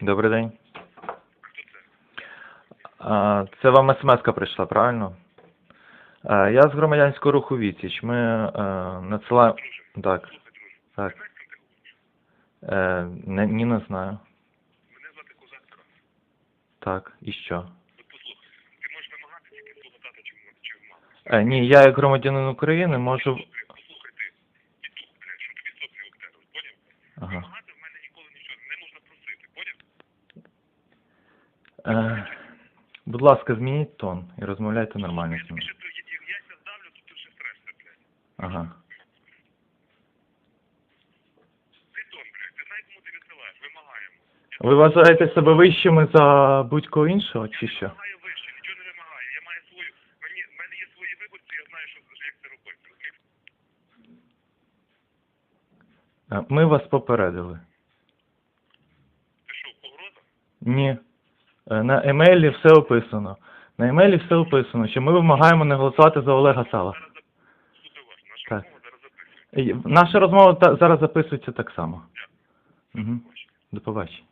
Добрий день. А, Це вам смс-ка прийшла, правильно? Я з громадянського руху Віціч. Ми е, надсилаємо. Так, так. Е, не, ні, не знаю. Мене звати Козак Тарас. Так, і що? Послухай, ти можеш вимагати тільки свого тата чи мами. Е, ні, я як громадянин України можу. Послухай, послухай ти, петух, блядь, що тобі поняв? Ага. Вимагати в мене ніколи нічого, не можна просити, поняв? Е, будь ласка, змініть тон і розмовляйте нормально з ним. я, я ся здавлю, то ти ще стрешся, блядь. Ага. Ти тон, блядь, ти знаєш, кому ти відсилаєш, вимагаємо. Ви вважаєте себе вищими за будь-кого іншого, чи що? Вимагаю вище, нічого не вимагаю. Я маю свою, мені, в мене є свої виборці, я знаю, що, як це робити. розумієш? Е, Ми вас попередили. Ти що, погроза? Ні. Е, На емейлі все описано. На емейлі все описано, що ми вимагаємо не голосувати за Олега Сала. Так. І Наша розмова та- зараз записується так само. Угу. До побачення.